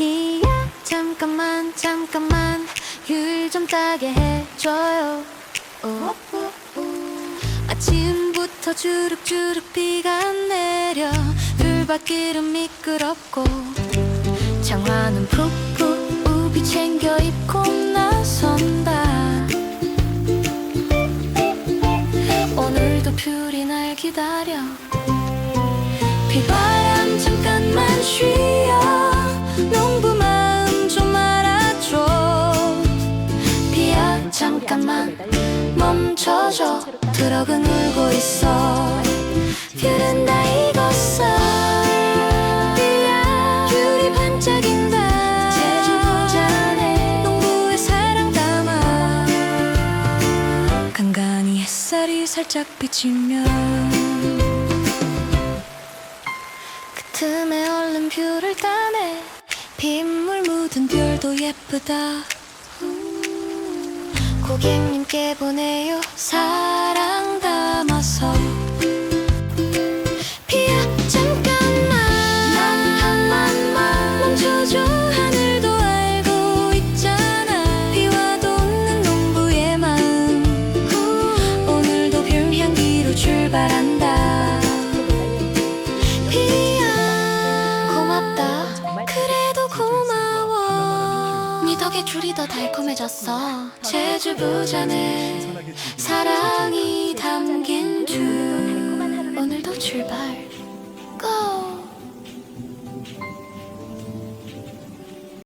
비야? 잠깐만 잠깐만. 귤좀 따게 해줘요. 오. 아침부터 주룩주룩 비가 내려. 귤밭길은 미끄럽고. 장화는 푹푹 우비 챙겨 입고 나선다. 오늘도 귤이 날 기다려. 비바 잠깐만 멈춰줘. 트럭은 울고 있어. 귤은 다 익었어. 귤이 반짝인다. 제주 부자네 농부의 사랑 담아. 간간히 햇살이 살짝 비치면 그 틈에 얼른 뷰를 따내. 빗물 묻은 별도 예쁘다 고객님께 보내요. 사랑 담아서. 비야 잠깐만. 멈춰줘. 하늘도 알고 있잖아. 비와도 없는 농부의 마음. 오늘도 귤향기로 출발한 덕에 귤이 더 달콤해졌어. 제주 부자네. 사랑이 담긴 귤 오늘도 출발. 고